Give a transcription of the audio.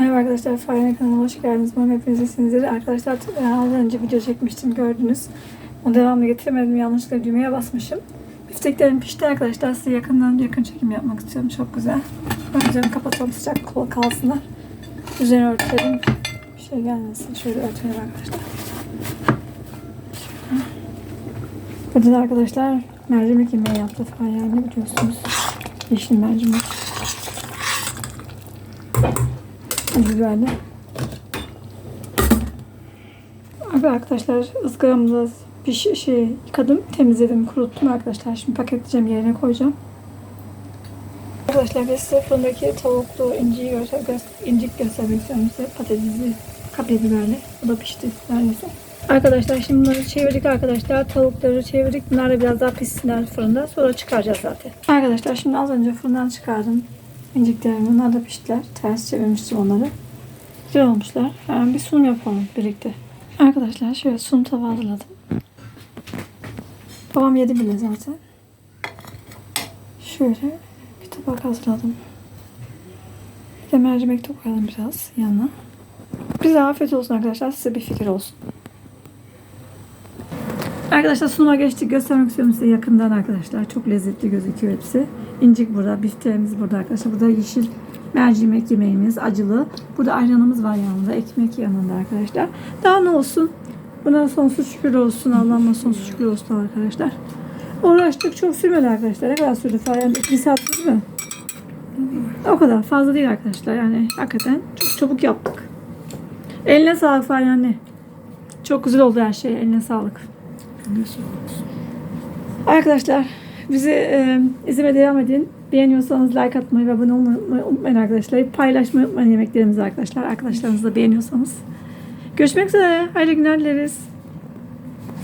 Merhaba arkadaşlar, Fahriye kanalıma hoş geldiniz. Umarım hepiniz iyisinizdir. Arkadaşlar e, az önce video çekmiştim gördünüz. O devamlı getiremedim. Yanlışlıkla düğmeye basmışım. Bifteklerim pişti arkadaşlar. Size yakından yakın çekim yapmak istiyorum. Çok güzel. Ben kapatalım sıcak kol kalsınlar. Üzerine örtelim. Bir şey gelmesin. Şöyle örtelim arkadaşlar. Şöyle. Burada da arkadaşlar mercimek yemeği yaptı Fahriye anne biliyorsunuz. Yeşil mercimek. Acı biberli. Abi arkadaşlar ızgaramızı bir şey, şey yıkadım, temizledim, kuruttum arkadaşlar. Şimdi paketleyeceğim, yerine koyacağım. Arkadaşlar size fırındaki tavuklu inciyi göster, gö- incik göstermek istiyorum size. Patatesli, kapya biberli. Bu da pişti neredeyse. Arkadaşlar şimdi bunları çevirdik arkadaşlar. Tavukları çevirdik. Bunlar da biraz daha pişsinler fırında. Sonra çıkaracağız zaten. Arkadaşlar şimdi az önce fırından çıkardım. İnciklerimi. Bunlar da piştiler. Ters çevirmiştim onları. Güzel olmuşlar. Hemen bir sunum yapalım birlikte. Arkadaşlar şöyle sunum tava hazırladım. Babam yedi bile zaten. Şöyle bir tabak hazırladım. Bir de mercimek de koyalım biraz yanına. Bize afiyet olsun arkadaşlar. Size bir fikir olsun. Arkadaşlar sunuma geçtik. Göstermek istiyorum size yakından arkadaşlar. Çok lezzetli gözüküyor hepsi. İncik burada, bifteğimiz burada arkadaşlar. Burada yeşil mercimek yemeğimiz, acılı. Burada ayranımız var yanında, ekmek yanında arkadaşlar. Daha ne olsun? Buna sonsuz şükür olsun. Allah'ıma sonsuz şükür olsun arkadaşlar. Uğraştık. Çok sürmedi arkadaşlar. Ne kadar sürdü falan? Yani bir saat sürdü mü? O kadar. Fazla değil arkadaşlar. Yani hakikaten çok çabuk yaptık. Eline sağlık falan anne. Çok güzel oldu her şey. Eline sağlık. Arkadaşlar bizi e, izlemeye devam edin. Beğeniyorsanız like atmayı ve abone olmayı unutmayın arkadaşlar. Paylaşmayı unutmayın yemeklerimizi arkadaşlar. Arkadaşlarınızla beğeniyorsanız. Görüşmek üzere. Hayırlı günler dileriz.